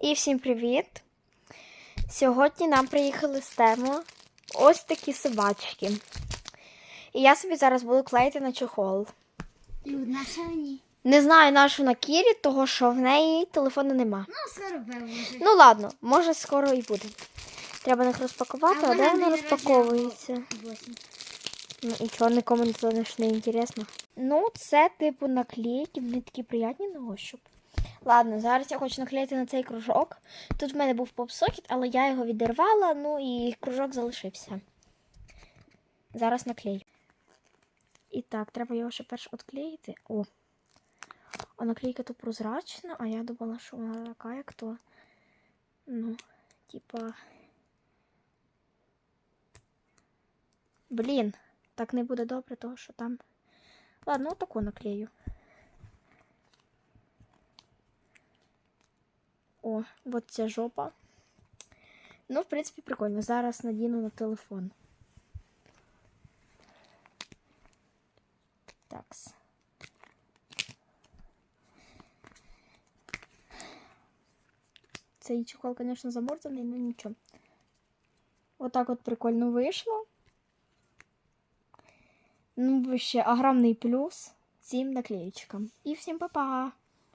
І всім привіт! Сьогодні нам приїхали з тему ось такі собачки. І я собі зараз буду клеїти на чохол. Людна Шані. Не знаю нашу на Кірі, того що в неї телефону нема. Ну, скоро вивоже. Ну ладно, може скоро і буде. Треба їх розпакувати, а, де воно розпаковується? Ну і чого нікому ж не інтересно. Ну, це типу наклейки, вони такі приятні на ощуп. Ладно, зараз я хочу наклеїти на цей кружок. Тут в мене був попсокет, але я його відірвала, ну і кружок залишився. Зараз наклею. І так, треба його ще перш відклеїти. О. А наклейка то прозрачна, а я думала, що вона така, як то. Ну, типа. Блін, так не буде добре, того що там. Ладно, отаку наклею. О, от ця жопа. Ну, в принципі, прикольно. Зараз надіну на телефон. Такс. Цей чехол, звісно, заморзаний, але нічого. Отак от прикольно вийшло. Ну, ще огромний плюс цим наклеєчкам. І всім па-па!